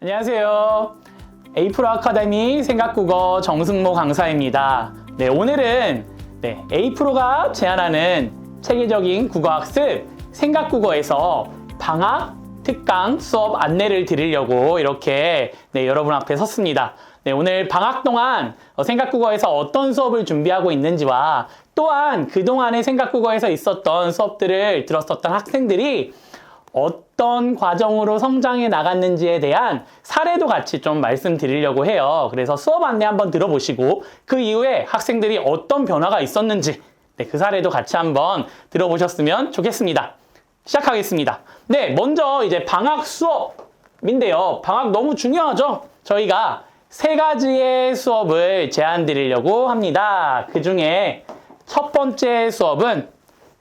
안녕하세요. 에이프로 아카데미 생각국어 정승모 강사입니다. 네, 오늘은 네, 에이프로가 제안하는 체계적인 국어학습 생각국어에서 방학 특강 수업 안내를 드리려고 이렇게 네, 여러분 앞에 섰습니다. 네, 오늘 방학 동안 어, 생각국어에서 어떤 수업을 준비하고 있는지와 또한 그동안의 생각국어에서 있었던 수업들을 들었었던 학생들이 어떤 과정으로 성장해 나갔는지에 대한 사례도 같이 좀 말씀드리려고 해요. 그래서 수업 안내 한번 들어보시고 그 이후에 학생들이 어떤 변화가 있었는지 네, 그 사례도 같이 한번 들어보셨으면 좋겠습니다. 시작하겠습니다. 네, 먼저 이제 방학 수업인데요. 방학 너무 중요하죠? 저희가 세 가지의 수업을 제안 드리려고 합니다. 그 중에 첫 번째 수업은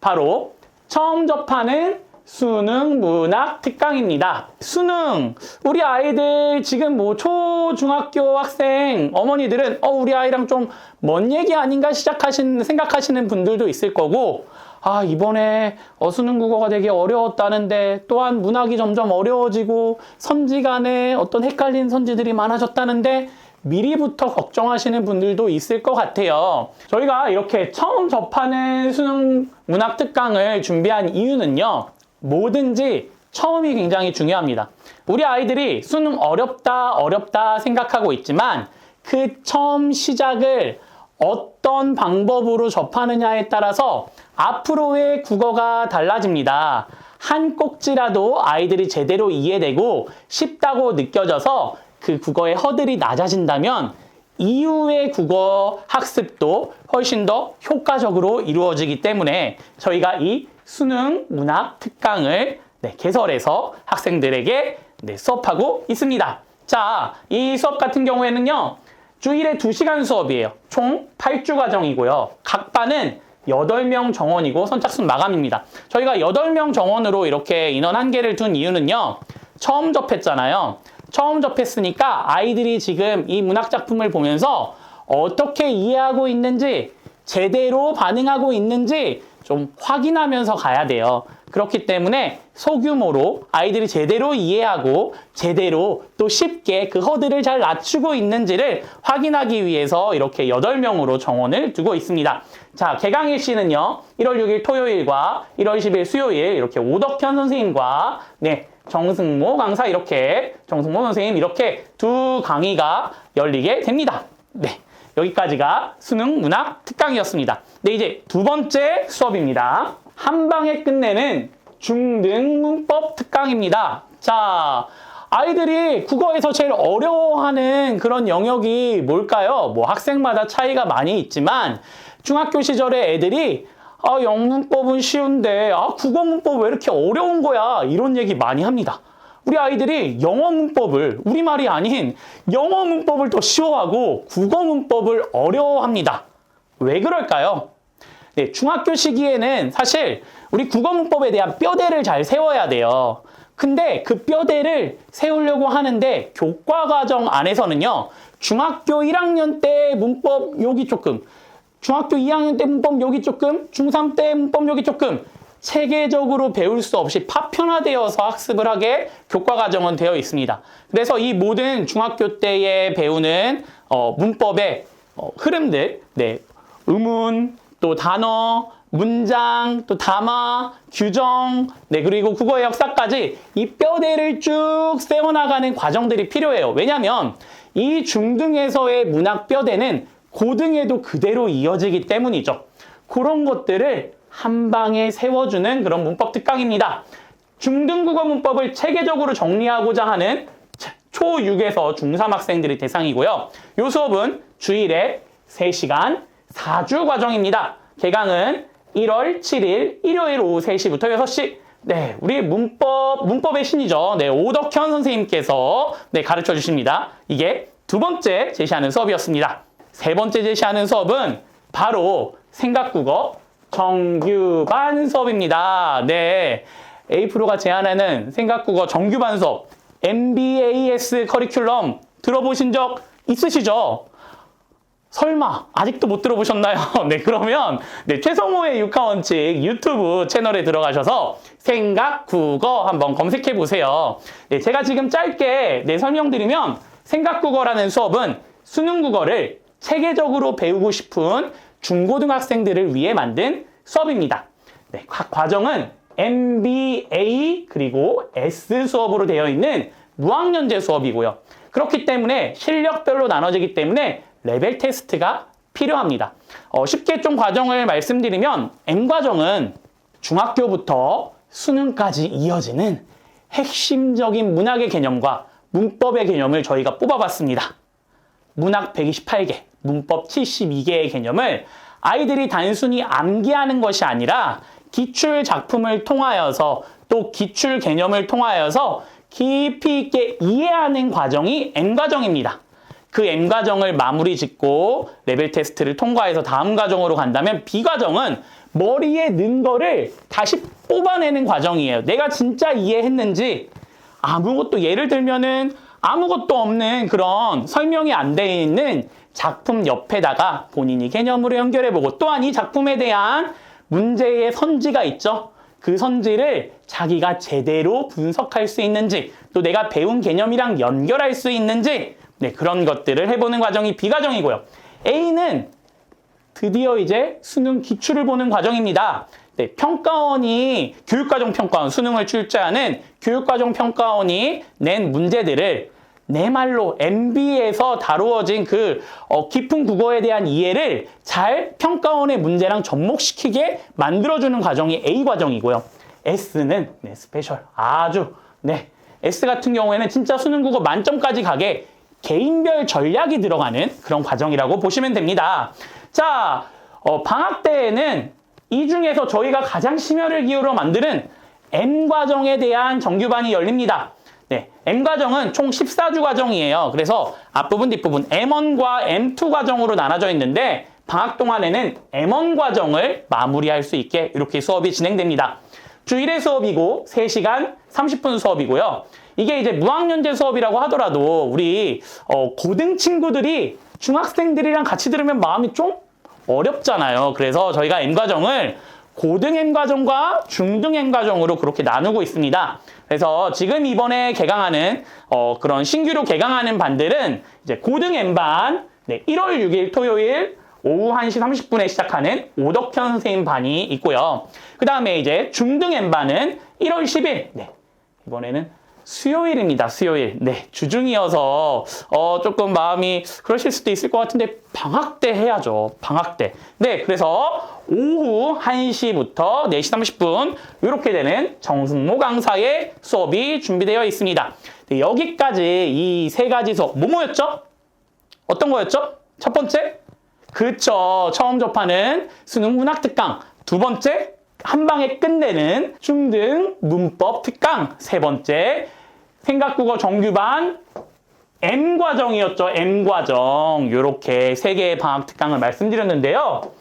바로 처음 접하는 수능 문학 특강입니다. 수능 우리 아이들 지금 뭐 초중학교 학생 어머니들은 어 우리 아이랑 좀 먼 얘기 아닌가 시작하시는 생각하시는 분들도 있을 거고 아 이번에 어, 수능 국어가 되게 어려웠다는데 또한 문학이 점점 어려워지고 선지 간에 어떤 헷갈린 선지들이 많아졌다는데 미리부터 걱정하시는 분들도 있을 것 같아요. 저희가 이렇게 처음 접하는 수능 문학 특강을 준비한 이유는요. 뭐든지 처음이 굉장히 중요합니다. 우리 아이들이 수능 어렵다, 어렵다 생각하고 있지만 그 처음 시작을 어떤 방법으로 접하느냐에 따라서 앞으로의 국어가 달라집니다. 한 꼭지라도 아이들이 제대로 이해되고 쉽다고 느껴져서 그 국어의 허들이 낮아진다면 이후의 국어 학습도 훨씬 더 효과적으로 이루어지기 때문에 저희가 이 수능 문학 특강을 네, 개설해서 학생들에게 네, 수업하고 있습니다. 자, 이 수업 같은 경우에는요, 주일에 2시간 수업이에요. 총 8주 과정이고요. 각 반은 8명 정원이고 선착순 마감입니다. 저희가 8명 정원으로 이렇게 인원 한계를 둔 이유는요, 처음 접했잖아요. 처음 접했으니까 아이들이 지금 이 문학 작품을 보면서 어떻게 이해하고 있는지, 제대로 반응하고 있는지 좀 확인하면서 가야 돼요. 그렇기 때문에 소규모로 아이들이 제대로 이해하고 제대로 또 쉽게 그 허들을 잘 낮추고 있는지를 확인하기 위해서 이렇게 8명으로 정원을 두고 있습니다. 자, 개강일 씨는요, 1월 6일 토요일과 1월 10일 수요일 이렇게 오덕현 선생님과 네, 정승모 강사 이렇게 정승모 선생님 이렇게 두 강의가 열리게 됩니다. 네. 여기까지가 수능 문학 특강이었습니다. 네, 이제 두 번째 수업입니다. 한 방에 끝내는 중등 문법 특강입니다. 자, 아이들이 국어에서 제일 어려워하는 그런 영역이 뭘까요? 뭐 학생마다 차이가 많이 있지만 중학교 시절에 애들이 아, 영문법은 쉬운데 아, 국어 문법 왜 이렇게 어려운 거야? 이런 얘기 많이 합니다. 우리 아이들이 영어 문법을 우리말이 아닌 영어 문법을 더 쉬워하고 국어 문법을 어려워합니다. 왜 그럴까요? 네, 중학교 시기에는 사실 우리 국어 문법에 대한 뼈대를 잘 세워야 돼요. 근데 그 뼈대를 세우려고 하는데 교과 과정 안에서는요. 중학교 1학년 때 문법 여기 조금, 중학교 2학년 때 문법 여기 조금, 중3 때 문법 여기 조금 체계적으로 배울 수 없이 파편화되어서 학습을 하게 교과 과정은 되어 있습니다. 그래서 이 모든 중학교 때에 배우는 어, 문법의 어, 흐름들, 네, 의문, 또 단어, 문장, 또 담화, 규정, 네, 그리고 국어의 역사까지 이 뼈대를 쭉 세워나가는 과정들이 필요해요. 왜냐하면 이 중등에서의 문학 뼈대는 고등에도 그대로 이어지기 때문이죠. 그런 것들을 한 방에 세워주는 그런 문법 특강입니다. 중등국어 문법을 체계적으로 정리하고자 하는 초6에서 중3 학생들이 대상이고요. 이 수업은 주일에 3시간 4주 과정입니다. 개강은 1월 7일 일요일 오후 3시부터 6시. 네, 우리 문법, 문법의 신이죠. 네, 오덕현 선생님께서 네, 가르쳐 주십니다. 이게 두 번째 제시하는 수업이었습니다. 세 번째 제시하는 수업은 바로 생각국어 정규반 수업입니다. 네. 에이프로가 제안하는 생각국어 정규반 수업 MBAS 커리큘럼 들어보신 적 있으시죠? 설마 아직도 못 들어보셨나요? 네 그러면 네, 최성호의 육하원칙 유튜브 채널에 들어가셔서 생각 국어 한번 검색해 보세요. 네, 제가 지금 짧게 네, 설명드리면 생각 국어라는 수업은 수능 국어를 체계적으로 배우고 싶은 중고등학생들을 위해 만든 수업입니다. 네, 각 과정은 MBA 그리고 S 수업으로 되어 있는 무학년제 수업이고요. 그렇기 때문에 실력별로 나눠지기 때문에 레벨 테스트가 필요합니다. 어, 쉽게 좀 과정을 말씀드리면 M과정은 중학교부터 수능까지 이어지는 핵심적인 문학의 개념과 문법의 개념을 저희가 뽑아봤습니다. 문학 128개, 문법 72개의 개념을 아이들이 단순히 암기하는 것이 아니라 기출 작품을 통하여서 또 기출 개념을 통하여서 깊이 있게 이해하는 과정이 M과정입니다. 그 M과정을 마무리 짓고 레벨 테스트를 통과해서 다음 과정으로 간다면 B과정은 머리에 넣은 거를 다시 뽑아내는 과정이에요. 내가 진짜 이해했는지 아무것도 예를 들면은 아무것도 없는 그런 설명이 안 돼 있는 작품 옆에다가 본인이 개념으로 연결해 보고 또한 이 작품에 대한 문제의 선지가 있죠. 그 선지를 자기가 제대로 분석할 수 있는지 또 내가 배운 개념이랑 연결할 수 있는지 네, 그런 것들을 해보는 과정이 B과정이고요. A는 드디어 이제 수능 기출을 보는 과정입니다. 네, 평가원이 교육과정 평가원 수능을 출제하는 교육과정 평가원이 낸 문제들을 내 말로 MB에서 다루어진 그 어, 깊은 국어에 대한 이해를 잘 평가원의 문제랑 접목시키게 만들어주는 과정이 A 과정이고요. S는 네, 스페셜 아주 네 S 같은 경우에는 진짜 수능 국어 만점까지 가게 개인별 전략이 들어가는 그런 과정이라고 보시면 됩니다. 자, 어, 방학 때에는 이 중에서 저희가 가장 심혈을 기울여 만드는 M 과정에 대한 정규반이 열립니다. 네, M 과정은 총 14주 과정이에요. 그래서 앞부분, 뒷부분 M1과 M2 과정으로 나눠져 있는데 방학 동안에는 M1 과정을 마무리할 수 있게 이렇게 수업이 진행됩니다. 주 1회 수업이고 3시간 30분 수업이고요. 이게 이제 무학년제 수업이라고 하더라도 우리 어, 고등 친구들이 중학생들이랑 같이 들으면 마음이 좀 어렵잖아요. 그래서 저희가 M과정을 고등 M과정과 중등 M과정으로 그렇게 나누고 있습니다. 그래서 지금 이번에 개강하는 어, 그런 신규로 개강하는 반들은 이제 고등 M반 네, 1월 6일 토요일 오후 1시 30분에 시작하는 오덕현 선생님 반이 있고요. 그 다음에 이제 중등 M반은 1월 10일 네, 이번에는 수요일입니다. 수요일. 네, 주중이어서 어 조금 마음이 그러실 수도 있을 것 같은데 방학 때 해야죠. 방학 때. 네, 그래서 오후 1시부터 4시 30분 이렇게 되는 정승모 강사의 수업이 준비되어 있습니다. 네, 여기까지 이 세 가지 수업 뭐 뭐였죠? 어떤 거였죠? 첫 번째? 그쵸. 처음 접하는 수능 문학 특강. 두 번째? 한 방에 끝내는 중등 문법 특강. 세 번째, 생각국어 정규반 M과정이었죠. M과정. 이렇게 세 개의 방학 특강을 말씀드렸는데요.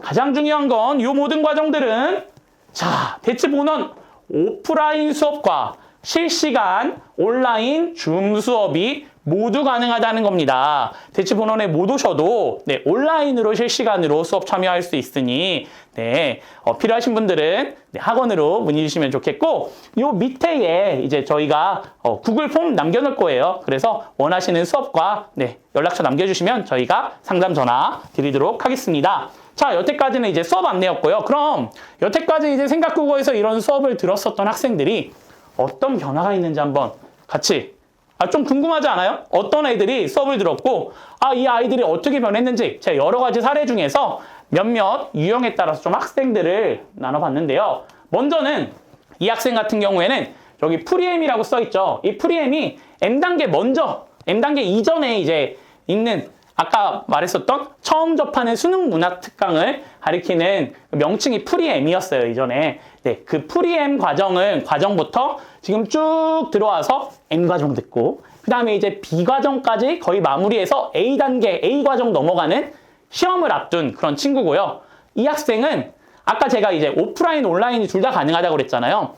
가장 중요한 건 이 모든 과정들은 자, 대치 본원 오프라인 수업과 실시간 온라인 줌 수업이 모두 가능하다는 겁니다. 대치 본원에 못 오셔도 네, 온라인으로 실시간으로 수업 참여할 수 있으니 네, 어, 필요하신 분들은 네, 학원으로 문의 주시면 좋겠고 요 밑에에 이제 저희가 어, 구글 폼 남겨놓을 거예요. 그래서 원하시는 수업과 네, 연락처 남겨주시면 저희가 상담 전화 드리도록 하겠습니다. 자, 여태까지는 이제 수업 안내였고요. 그럼 여태까지 이제 생각국어에서 이런 수업을 들었었던 학생들이 어떤 변화가 있는지 한번 같이 아, 좀 궁금하지 않아요? 어떤 애들이 수업을 들었고, 아, 이 아이들이 어떻게 변했는지 제가 여러 가지 사례 중에서 몇몇 유형에 따라서 좀 학생들을 나눠봤는데요. 먼저는 이 학생 같은 경우에는 여기 프리엠이라고 써있죠. 이 프리엠이 M단계 먼저, M단계 이전에 이제 있는 아까 말했었던 처음 접하는 수능 문학 특강을 가리키는 명칭이 프리엠이었어요, 이전에. 네, 그 프리엠 과정은 과정부터 지금 쭉 들어와서 M 과정 듣고 그 다음에 이제 B 과정까지 거의 마무리해서 A 단계, A 과정 넘어가는 시험을 앞둔 그런 친구고요. 이 학생은 아까 제가 이제 오프라인, 온라인이 둘 다 가능하다고 그랬잖아요.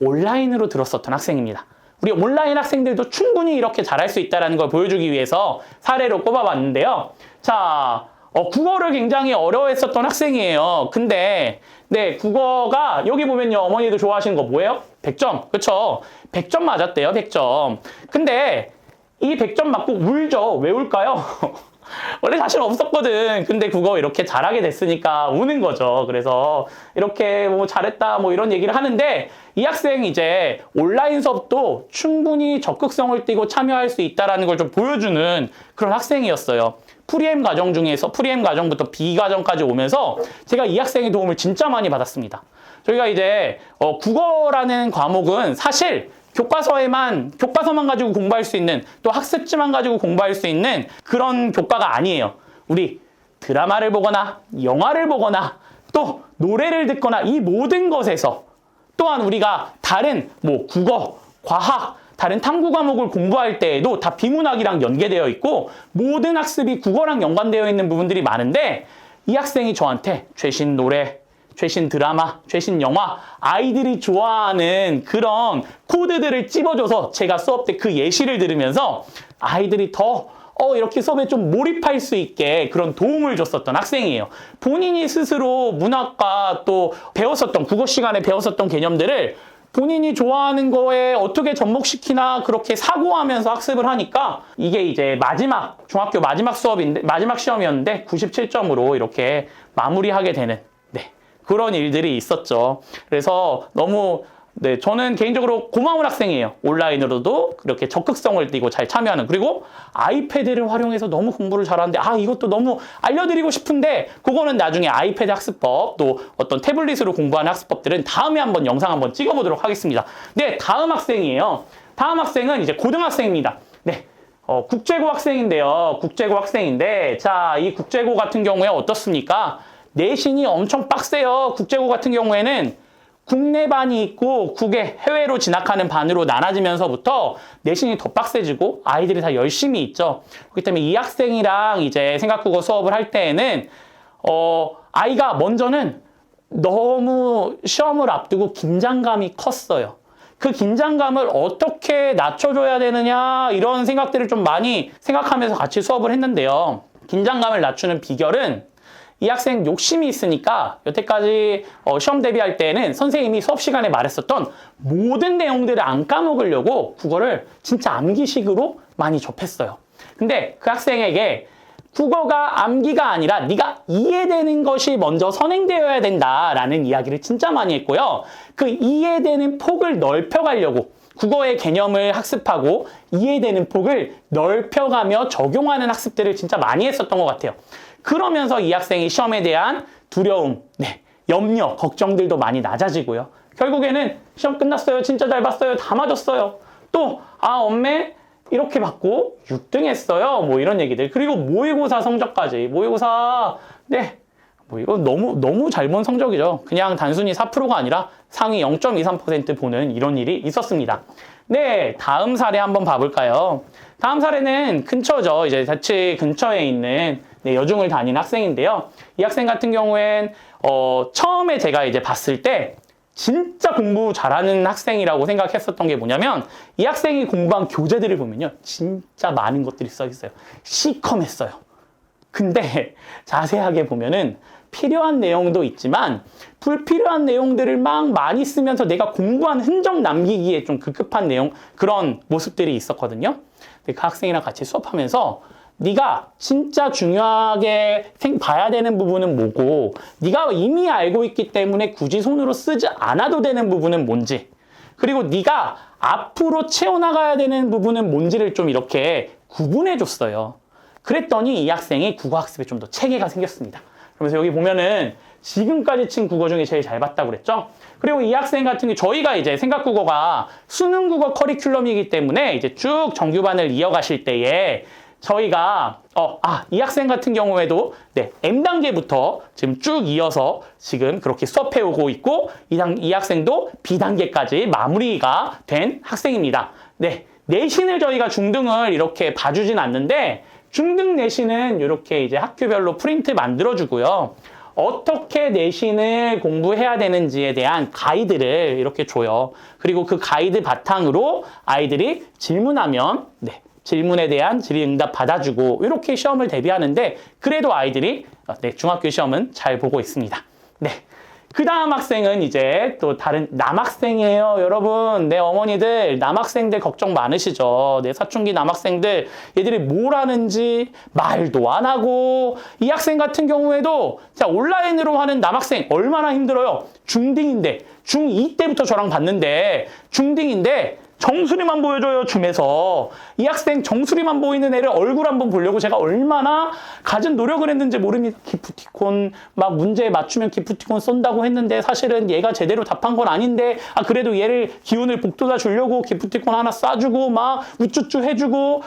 온라인으로 들었었던 학생입니다. 우리 온라인 학생들도 충분히 이렇게 잘할 수 있다는 걸 보여주기 위해서 사례로 꼽아봤는데요. 자, 어, 국어를 굉장히 어려워했었던 학생이에요. 근데 네 국어가 여기 보면요 어머니도 좋아하시는 거 뭐예요? 100점 그쵸? 100점 맞았대요 100점 근데 이 100점 맞고 울죠 왜 울까요? 원래 자신 없었거든. 근데 국어 이렇게 잘하게 됐으니까 우는 거죠. 그래서 이렇게 뭐 잘했다 뭐 이런 얘기를 하는데 이 학생 이제 온라인 수업도 충분히 적극성을 띠고 참여할 수 있다라는 걸 좀 보여주는 그런 학생이었어요. 프리엠 과정 중에서 프리엠 과정부터 B 과정까지 오면서 제가 이 학생의 도움을 진짜 많이 받았습니다. 저희가 이제 어, 국어라는 과목은 사실 교과서에만 교과서만 가지고 공부할 수 있는 또 학습지만 가지고 공부할 수 있는 그런 교과가 아니에요. 우리 드라마를 보거나 영화를 보거나 또 노래를 듣거나 이 모든 것에서 또한 우리가 다른 뭐 국어, 과학, 다른 탐구 과목을 공부할 때에도 다 비문학이랑 연계되어 있고 모든 학습이 국어랑 연관되어 있는 부분들이 많은데 이 학생이 저한테 최신 노래, 최신 드라마, 최신 영화, 아이들이 좋아하는 그런 코드들을 찝어줘서 제가 수업 때 그 예시를 들으면서 아이들이 더 어, 이렇게 수업에 좀 몰입할 수 있게 그런 도움을 줬었던 학생이에요. 본인이 스스로 문학과 또 배웠었던, 국어 시간에 배웠었던 개념들을 본인이 좋아하는 거에 어떻게 접목시키나 그렇게 사고하면서 학습을 하니까 이게 이제 마지막, 중학교 마지막 수업인데, 마지막 시험이었는데 97점으로 이렇게 마무리하게 되는, 네. 그런 일들이 있었죠. 그래서 너무 네, 저는 개인적으로 고마운 학생이에요. 온라인으로도 그렇게 적극성을 띠고 잘 참여하는. 그리고 아이패드를 활용해서 너무 공부를 잘하는데, 아, 이것도 너무 알려드리고 싶은데, 그거는 나중에 아이패드 학습법, 또 어떤 태블릿으로 공부하는 학습법들은 다음에 한번 영상 한번 찍어보도록 하겠습니다. 네, 다음 학생이에요. 다음 학생은 이제 고등학생입니다. 네. 어, 국제고 학생인데요. 국제고 학생인데, 자, 이 국제고 같은 경우에 어떻습니까? 내신이 엄청 빡세요. 국제고 같은 경우에는 국내 반이 있고 국외 해외로 진학하는 반으로 나눠지면서부터 내신이 더 빡세지고 아이들이 다 열심히 있죠. 그렇기 때문에 이 학생이랑 이제 생각국어 수업을 할 때에는 어 아이가 먼저는 너무 시험을 앞두고 긴장감이 컸어요. 그 긴장감을 어떻게 낮춰줘야 되느냐 이런 생각들을 좀 많이 생각하면서 같이 수업을 했는데요. 긴장감을 낮추는 비결은 이 학생 욕심이 있으니까 여태까지 어, 시험 대비할 때는 선생님이 수업 시간에 말했었던 모든 내용들을 안 까먹으려고 국어를 진짜 암기식으로 많이 접했어요. 근데 그 학생에게 국어가 암기가 아니라 네가 이해되는 것이 먼저 선행되어야 된다라는 이야기를 진짜 많이 했고요. 그 이해되는 폭을 넓혀가려고 국어의 개념을 학습하고 이해되는 폭을 넓혀가며 적용하는 학습들을 진짜 많이 했었던 것 같아요. 그러면서 이 학생이 시험에 대한 두려움, 네, 염려, 걱정들도 많이 낮아지고요. 결국에는 시험 끝났어요. 진짜 잘 봤어요. 다 맞았어요. 또, 아, 엄매 이렇게 받고 6등 했어요. 뭐 이런 얘기들. 그리고 모의고사 성적까지. 모의고사, 네. 뭐 이거 너무, 너무 잘 본 성적이죠. 그냥 단순히 4%가 아니라 상위 0.23% 보는 이런 일이 있었습니다. 네. 다음 사례 한번 봐볼까요? 다음 사례는 근처죠. 이제 자칫 근처에 있는 네, 여중을 다니는 학생인데요. 이 학생 같은 경우엔 어, 처음에 제가 이제 봤을 때 진짜 공부 잘하는 학생이라고 생각했었던 게 뭐냐면 이 학생이 공부한 교재들을 보면요. 진짜 많은 것들이 써 있어요. 시커맸어요. 근데 자세하게 보면은 필요한 내용도 있지만 불필요한 내용들을 막 많이 쓰면서 내가 공부한 흔적 남기기에 좀 급급한 내용 그런 모습들이 있었거든요. 그 학생이랑 같이 수업하면서 네가 진짜 중요하게 봐야 되는 부분은 뭐고 네가 이미 알고 있기 때문에 굳이 손으로 쓰지 않아도 되는 부분은 뭔지 그리고 네가 앞으로 채워나가야 되는 부분은 뭔지를 좀 이렇게 구분해 줬어요. 그랬더니 이 학생이 국어학습에 좀 더 체계가 생겼습니다. 그러면서 여기 보면은 지금까지 친 국어 중에 제일 잘 봤다고 그랬죠? 그리고 이 학생 같은 경우 저희가 이제 생각국어가 수능 국어 커리큘럼이기 때문에 이제 쭉 정규반을 이어가실 때에 저희가 어, 아, 이 학생 같은 경우에도 네, M단계부터 지금 쭉 이어서 지금 그렇게 수업해 오고 있고 이, 당, 이 학생도 B단계까지 마무리가 된 학생입니다. 네. 내신을 저희가 중등을 이렇게 봐주진 않는데 중등 내신은 이렇게 이제 학교별로 프린트 만들어주고요. 어떻게 내신을 공부해야 되는지에 대한 가이드를 이렇게 줘요. 그리고 그 가이드 바탕으로 아이들이 질문하면 네, 질문에 대한 질의응답 받아주고 이렇게 시험을 대비하는데 그래도 아이들이 어, 네, 중학교 시험은 잘 보고 있습니다. 네. 그 다음 학생은 이제 또 다른 남학생이에요, 여러분. 내 어머니들, 남학생들 걱정 많으시죠. 내 사춘기 남학생들, 얘들이 뭘 하는지 말도 안 하고, 이 학생 같은 경우에도, 자, 온라인으로 하는 남학생 얼마나 힘들어요. 중딩인데, 중2 때부터 저랑 봤는데, 중딩인데, 정수리만 보여줘요, 줌에서. 이 학생 정수리만 보이는 애를 얼굴 한번 보려고 제가 얼마나 갖은 노력을 했는지 모릅니다. 기프티콘, 막 문제 맞추면 기프티콘 쏜다고 했는데 사실은 얘가 제대로 답한 건 아닌데, 아, 그래도 얘를 기운을 북돋아 주려고 기프티콘 하나 쏴주고, 막 우쭈쭈 해주고,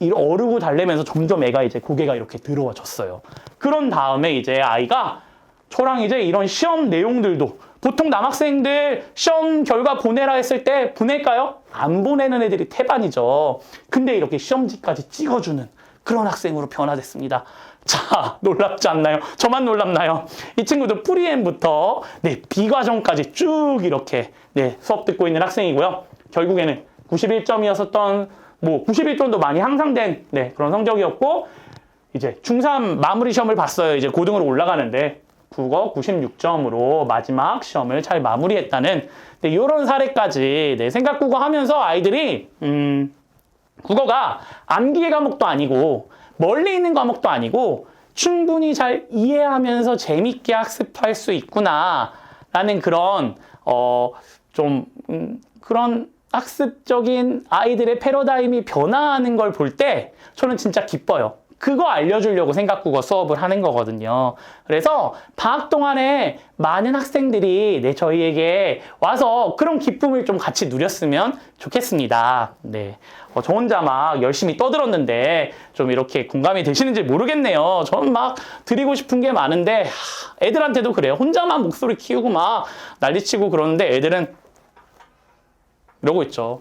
이 어르고 달래면서 점점 애가 이제 고개가 이렇게 들어와졌어요. 그런 다음에 이제 아이가 저랑 이제 이런 시험 내용들도 보통 남학생들 시험 결과 보내라 했을 때 보낼까요? 안 보내는 애들이 태반이죠. 근데 이렇게 시험지까지 찍어주는 그런 학생으로 변화됐습니다. 자, 놀랍지 않나요? 저만 놀랍나요? 이 친구도 프리엠부터 네, 비과정까지 쭉 이렇게 네, 수업 듣고 있는 학생이고요. 결국에는 91점이었었던 뭐 91점도 많이 향상된 네, 그런 성적이었고 이제 중3 마무리 시험을 봤어요. 이제 고등으로 올라가는데 국어 96점으로 마지막 시험을 잘 마무리했다는 네, 이런 사례까지 네, 생각 국어 하면서 아이들이 음, 국어가 암기의 과목도 아니고 멀리 있는 과목도 아니고 충분히 잘 이해하면서 재밌게 학습할 수 있구나라는 그런 어좀 음, 그런 학습적인 아이들의 패러다임이 변화하는 걸 볼 때 저는 진짜 기뻐요. 그거 알려주려고 생각국어 수업을 하는 거거든요. 그래서 방학 동안에 많은 학생들이 네, 저희에게 와서 그런 기쁨을 좀 같이 누렸으면 좋겠습니다. 네. 어, 저 혼자 막 열심히 떠들었는데 좀 이렇게 공감이 되시는지 모르겠네요. 저는 막 드리고 싶은 게 많은데 하, 애들한테도 그래요. 혼자만 목소리 키우고 막 난리치고 그러는데 애들은 이러고 있죠.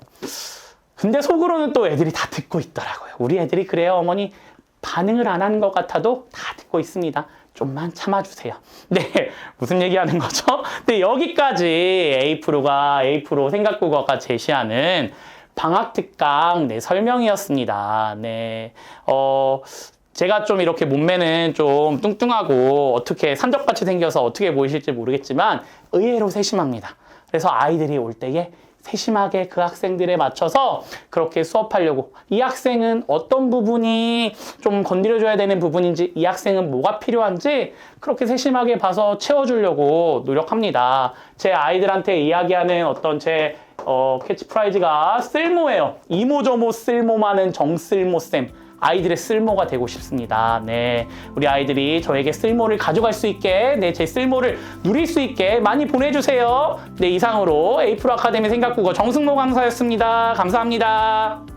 근데 속으로는 또 애들이 다 듣고 있더라고요. 우리 애들이 그래요, 어머니. 반응을 안 하는 것 같아도 다 듣고 있습니다. 좀만 참아주세요. 네, 무슨 얘기하는 거죠? 네, 여기까지 A 프로가 A 프로 생각국어가 제시하는 방학 특강 네, 설명이었습니다. 네, 어. 제가 좀 이렇게 몸매는 좀 뚱뚱하고 어떻게 산적같이 생겨서 어떻게 보이실지 모르겠지만 의외로 세심합니다. 그래서 아이들이 올 때에 세심하게 그 학생들에 맞춰서 그렇게 수업하려고 이 학생은 어떤 부분이 좀 건드려줘야 되는 부분인지 이 학생은 뭐가 필요한지 그렇게 세심하게 봐서 채워주려고 노력합니다. 제 아이들한테 이야기하는 어떤 제 어, 캐치프라이즈가 쓸모예요. 이모저모 쓸모 많은 정쓸모쌤. 아이들의 쓸모가 되고 싶습니다. 네. 우리 아이들이 저에게 쓸모를 가져갈 수 있게, 네, 제 쓸모를 누릴 수 있게 많이 보내주세요. 네, 이상으로 에이프로 아카데미 생각국어 정승모 강사였습니다. 감사합니다.